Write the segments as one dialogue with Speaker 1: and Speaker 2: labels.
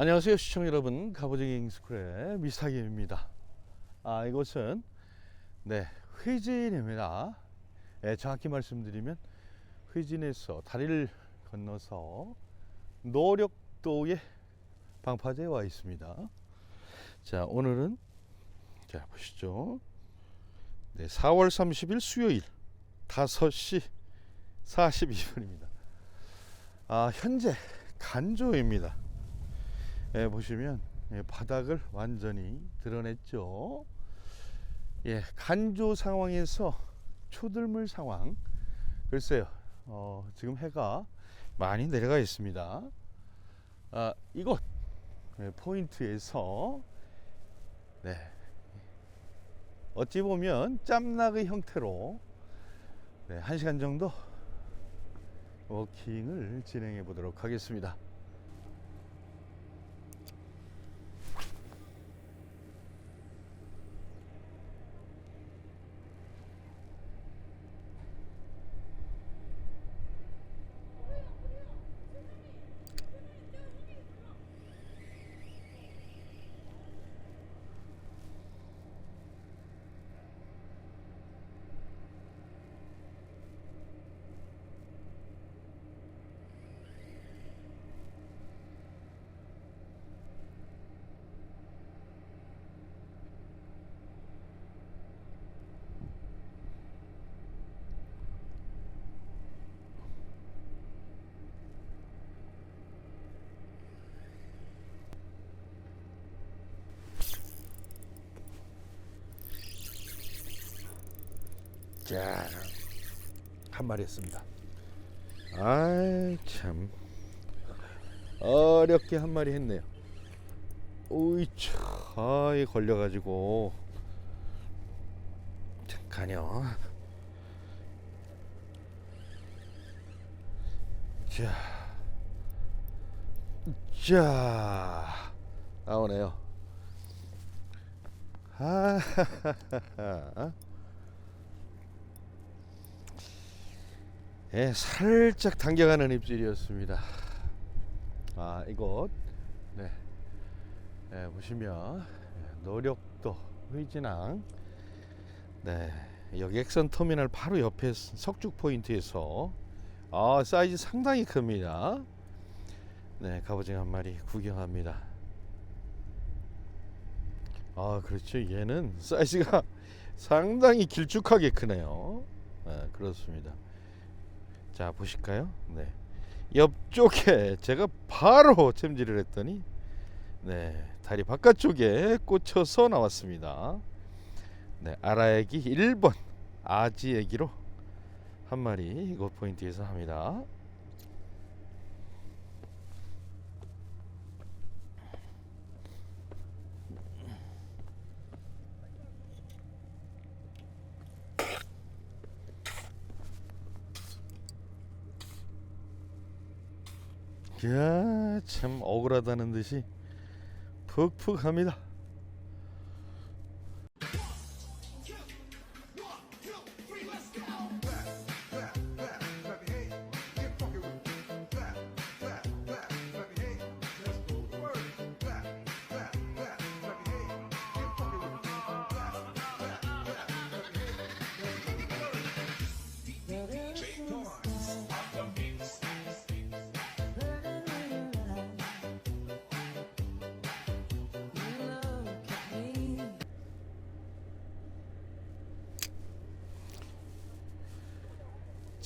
Speaker 1: 안녕하세요 시청자 여러분. 갑오징이 스쿨의 미스타김입니다. 아 이곳은 네 회진입니다. 예, 정확히 말씀드리면 회진에서 다리를 건너서 노력도의 방파제에 와 있습니다. 자 오늘은 자 보시죠. 네 4월 30일 수요일 5시 42분입니다. 아 현재 간조입니다 예, 보시면 예, 바닥을 완전히 드러냈죠. 예, 간조 상황에서 초들물 상황. 글쎄요, 어, 지금 해가 많이 내려가 있습니다. 아, 이곳 예, 포인트에서 네, 어찌 보면 짬낙의 형태로 네, 한 시간 정도 워킹을 진행해 보도록 하겠습니다. 자, 한 마리 했습니다. 아이 참 어렵게 한 마리 했네요. 오이차, 아이 걸려가지고 잠깐요. 자, 자 나오네요. 하하하하. 예, 살짝 당겨가는 입질이었습니다. 아, 이곳 네, 예, 보시면 예, 노력도 회진항 네, 여객선 터미널 바로 옆에 석죽 포인트에서 아, 사이즈 상당히 큽니다. 네, 갑오징어 한 마리 구경합니다. 아, 그렇죠. 얘는 사이즈가 상당히 길쭉하게 크네요. 네, 그렇습니다. 자 보실까요? 네. 옆쪽에 제가 바로 챔질을 했더니 네 다리 바깥쪽에 꽂혀서 나왔습니다. 네 아라애기 1번 아지애기로 한 마리 이곳 포인트에서 합니다. 야, 참 억울하다는 듯이 푹푹합니다.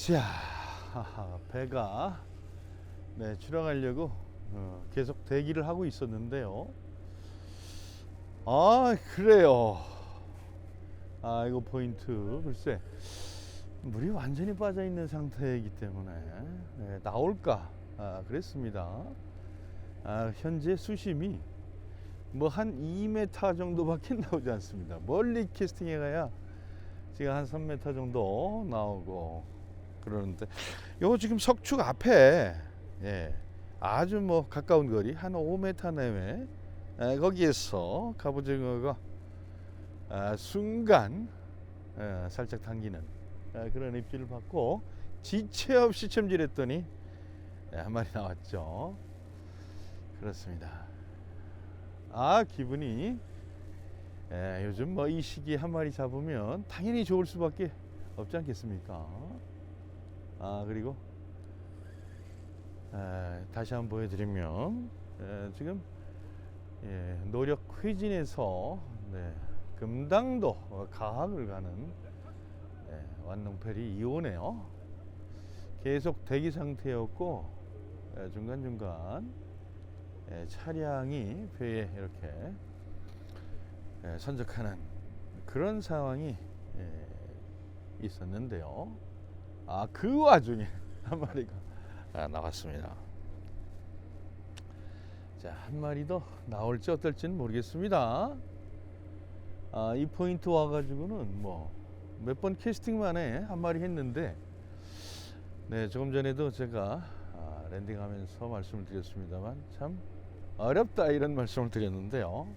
Speaker 1: 자, 배가 네, 출항하려고 어, 계속 대기를 하고 있었는데요. 아, 그래요. 아, 이거 포인트 글쎄 물이 완전히 빠져 있는 상태이기 때문에 네, 나올까 아, 그랬습니다. 아, 현재 수심이 뭐 한 2m 정도밖에 나오지 않습니다. 멀리 캐스팅해 가야 지금 한 3m 정도 나오고 그러는데 요 지금 석축 앞에 예, 아주 뭐 가까운 거리 한 5m 내외 에, 거기에서 갑오징어가 아, 순간 에, 살짝 당기는 에, 그런 입질을 받고 지체 없이 챔질했더니 네, 한 마리 나왔죠. 그렇습니다. 아 기분이 예, 요즘 뭐 이 시기에 한 마리 잡으면 당연히 좋을 수밖에 없지 않겠습니까? 아 그리고 에, 다시 한번 보여드리면 에, 지금 예, 노력 회진에서 네, 금당도 어, 가학을 가는 네, 완농펠이 이오네요. 계속 대기 상태였고 예, 중간 중간 예, 차량이 배에 이렇게 예, 선적하는 그런 상황이 예, 있었는데요. 아 그 와중에 한 마리가 아, 나왔습니다. 자, 한 마리 더 나올지 어떨지는 모르겠습니다. 아, 이 포인트 와가지고는 뭐 몇 번 캐스팅만에 한 마리 했는데, 네, 조금 전에도 제가 아, 랜딩하면서 말씀을 드렸습니다만 참 어렵다 이런 말씀을 드렸는데요.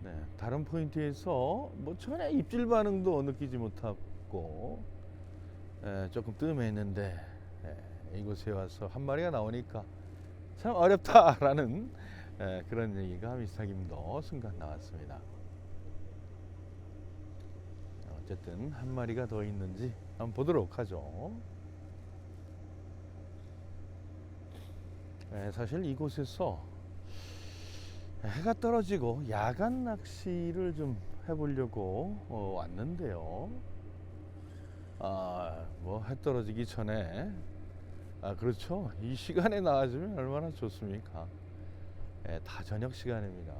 Speaker 1: 네, 다른 포인트에서 뭐 전혀 입질 반응도 느끼지 못하고 에, 조금 뜸했는데 에, 이곳에 와서 한 마리가 나오니까 참 어렵다라는 에, 그런 얘기가 미스터김도 순간 나왔습니다. 어쨌든 한 마리가 더 있는지 한번 보도록 하죠. 에, 사실 이곳에서 해가 떨어지고 야간 낚시를 좀 해보려고 어, 왔는데요. 아, 뭐 해 떨어지기 전에 아 그렇죠. 이 시간에 나와주면 얼마나 좋습니까? 예, 다 저녁 시간입니다.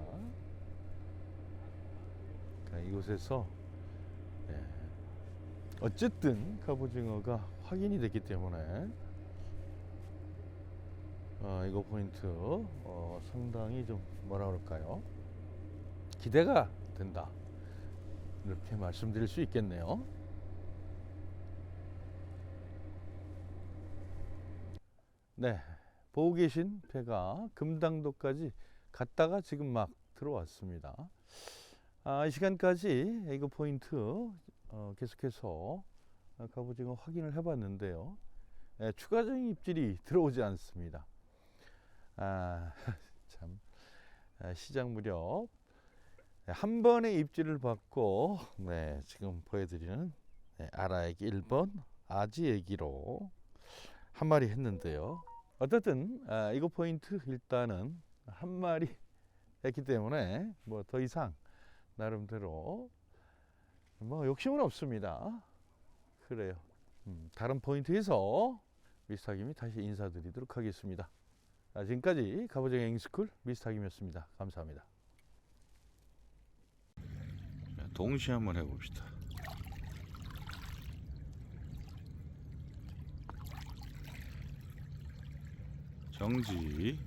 Speaker 1: 그러니까 이곳에서 예, 어쨌든 갑오징어가 확인이 됐기 때문에 어, 이거 포인트 어, 상당히 좀 뭐라 그럴까요? 기대가 된다. 이렇게 말씀드릴 수 있겠네요. 네, 보고 계신 배가 금당도까지 갔다가 지금 막 들어왔습니다. 아, 이 시간까지 이거 포인트 어, 계속해서 어, 갑오징어 확인을 해봤는데요. 예, 추가적인 입질이 들어오지 않습니다. 아, 참 아, 시장 무렵 한 번의 입질을 받고 네, 지금 보여드리는 네, 아라애기 1번 아지애기로 한 마리 했는데요. 어쨌든 아, 이거 포인트 일단은 한 마리 했기 때문에 뭐 더 이상 나름대로 뭐 욕심은 없습니다. 그래요. 음, 다른 포인트에서 미스터김이 다시 인사드리도록 하겠습니다. 자, 지금까지 갑오징어 잉스쿨 미스터김이었습니다. 감사합니다. 동시에 한번 해봅시다. 정지.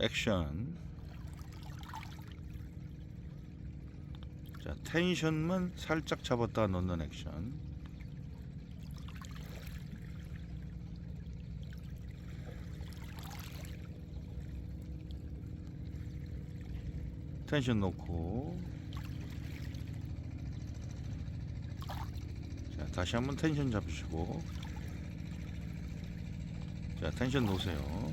Speaker 1: 액션. 자, 텐션만 살짝 잡았다 놓는 액션. 텐션 놓고 다시 한번 텐션 잡으시고. 자 텐션 놓으세요